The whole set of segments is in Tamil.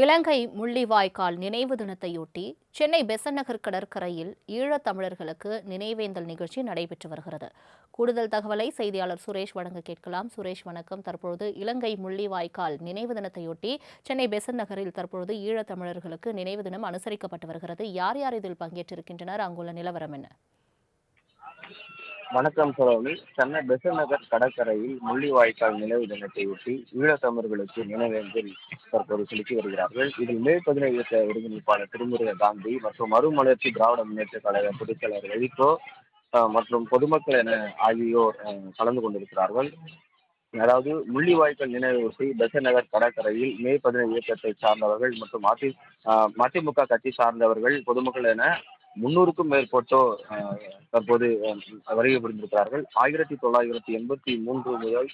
இலங்கை முள்ளிவாய்க்கால் நினைவு தினத்தையொட்டி சென்னை பெசன்ட் நகர் கடற்கரையில் ஈழத்தமிழர்களுக்கு நினைவேந்தல் நிகழ்ச்சி நடைபெற்று வருகிறது. கூடுதல் தகவலை செய்தியாளர் சுரேஷ் வழங்க கேட்கலாம். சுரேஷ் வணக்கம். தற்பொழுது இலங்கை முள்ளிவாய்க்கால் நினைவு தினத்தையொட்டி சென்னை பெசன்ட் நகரில் தற்பொழுது ஈழத்தமிழர்களுக்கு நினைவு தினம் அனுசரிக்கப்பட்டு வருகிறது. யார் யார் இதில் பங்கேற்றிருக்கின்றனர்? அங்குள்ள நிலவரம் என்ன? வணக்கம் சரோமி சென்னை பெசநகர் நகர் கடற்கரையில் முள்ளிவாய்க்கால் நினைவு தினத்தையொட்டி ஈழத்தமிழர்களுக்கு நினைவேந்தல் தற்போது செலுத்தி வருகிறார்கள். இதில் மே பதினேழு இயக்க ஒருங்கிணைப்பாளர் திருமுருக காந்தி மற்றும் மறுமலர்ச்சி திராவிட முன்னேற்ற கழக பொதுச்செயலர் மற்றும் பொதுமக்கள் என ஆகியோர் கலந்து கொண்டிருக்கிறார்கள். அதாவது முள்ளிவாய்க்கால் நினைவையொட்டி பெசநகர் நகர் கடற்கரையில் மே பதினேழு இயக்கத்தை சார்ந்தவர்கள் மற்றும் அதி மதிமுக கட்சி சார்ந்தவர்கள் பொதுமக்கள் என முன்னூறுக்கும் மேற்பட்டோர் தற்போது வருகை புரிந்திருக்கிறார்கள். ஆயிரத்தி தொள்ளாயிரத்தி எண்பத்தி மூன்று முதல்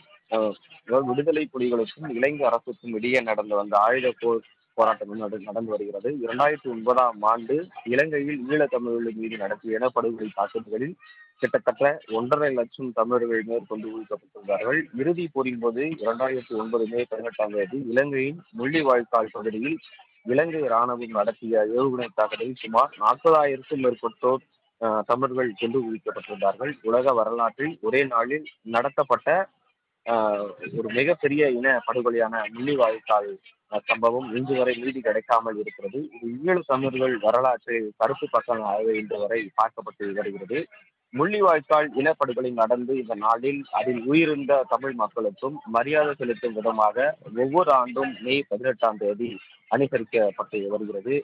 விடுதலை புலிகளுக்கும் இலங்கை அரசுக்கும் இடையே நடந்து வந்த ஆயுத போர் போராட்டம் நடந்து வருகிறது. இரண்டாயிரத்தி ஒன்பதாம் ஆண்டு இலங்கையில் ஈழத்தமிழர்கள் மீது நடத்திய இனப்படுகொலை தாக்குதல்களில் கிட்டத்தட்ட ஒன்றரை லட்சம் தமிழர்கள் மேற்கொண்டு ஒழிக்கப்பட்டுள்ளார்கள் இறுதி போரின் போது இரண்டாயிரத்தி ஒன்பது மே பதினெட்டாம் தேதி இலங்கையின் முள்ளிவாய்க்கால் பகுதியில் இலங்கை ராணுவம் நடத்திய ஏவுகணை தாக்குதலில் சுமார் நாற்பதாயிரத்துக்கும் மேற்பட்டோர் தமிழர்கள் கொண்டு குவிக்கப்பட்டிருந்தார்கள். உலக வரலாற்றில் ஒரே நாளில் நடத்தப்பட்ட ஒரு மிகப்பெரிய இன படுகொலையான முள்ளிவாய்க்கால் சம்பவம் இன்று வரை நீதி கிடைக்காமல் இருக்கிறது. இது ஈழ தமிழர்கள் வரலாற்றில் கருப்பு பக்கமாக இன்று வரை பார்க்கப்பட்டு வருகிறது. முள்ளிவாய்க்கால் இனப்படுகொலை நடந்து இந்த நாளில் அதில் உயிரிழந்த தமிழ் மக்களுக்கும் மரியாதை செலுத்தும் விதமாக ஒவ்வொரு ஆண்டும் மே பதினெட்டாம் தேதி அனுசரிக்கப்பட்டு வருகிறது.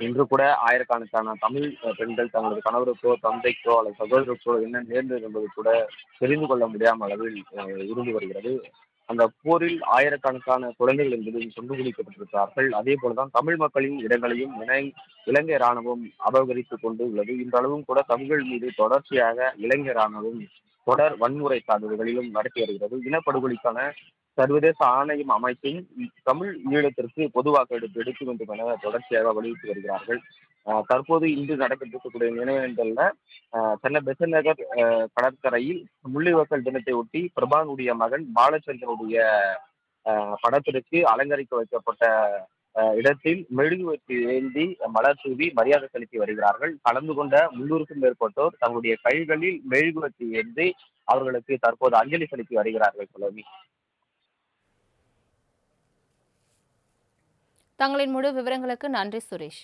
இன்று கூட ஆயிரக்கணக்கான தமிழ் பெண்கள் தங்களது கணவருக்கோ தந்தைக்கோ அல்லது சகோதரருக்கோ என்ன நேர்ந்தது என்பது கூட தெரிந்து கொள்ள முடியாமல் அளவில் இருந்து வருகிறது. அந்த போரில் ஆயிரக்கணக்கான குழந்தைகள் என்பது கொண்டு குளிக்கப்பட்டிருக்கிறார்கள் அதே போலதான் தமிழ் மக்களின் இடங்களையும் இணை இலங்கை ராணுவம் அபகரித்துக் கொண்டு உள்ளது. இன்றளவும் கூட தமிழ்கள் மீது தொடர்ச்சியாக இலங்கை ராணுவம் தொடர் வன்முறை தாக்குதல்களிலும் நடத்தி வருகிறது. இனப்படுகொலைக்கான சர்வதேச ஆணையம் அமைப்பின் தமிழ் ஈழத்திற்கு பொது வாக்கெடுப்பு எடுக்க வேண்டும் என தொடர்ச்சியாக வலியுறுத்தி வருகிறார்கள். தற்போது இன்று நடைபெற்றிருக்கக்கூடிய நினைவேந்தல்ல. சென்னை பெசன் நகர் கடற்கரையில் முள்ளிவாய்க்கால் தினத்தை ஒட்டி பிரபானுடைய மகன் பாலச்சந்திரனுடைய படத்திற்கு அலங்கரிக்க வைக்கப்பட்ட இடத்தில் மெழுகுவர்த்தி ஏந்தி மலர் தூவி மரியாதை செலுத்தி வருகிறார்கள். கலந்து கொண்ட முன்னூறுக்கும் மேற்பட்டோர் தங்களுடைய கைகளில் மெழுகுவர்த்தி ஏந்தி அவர்களுக்கு தற்போது அஞ்சலி செலுத்தி வருகிறார்கள். சுலமி தங்களின் முழு விவரங்களுக்கு நன்றி சுரேஷ்.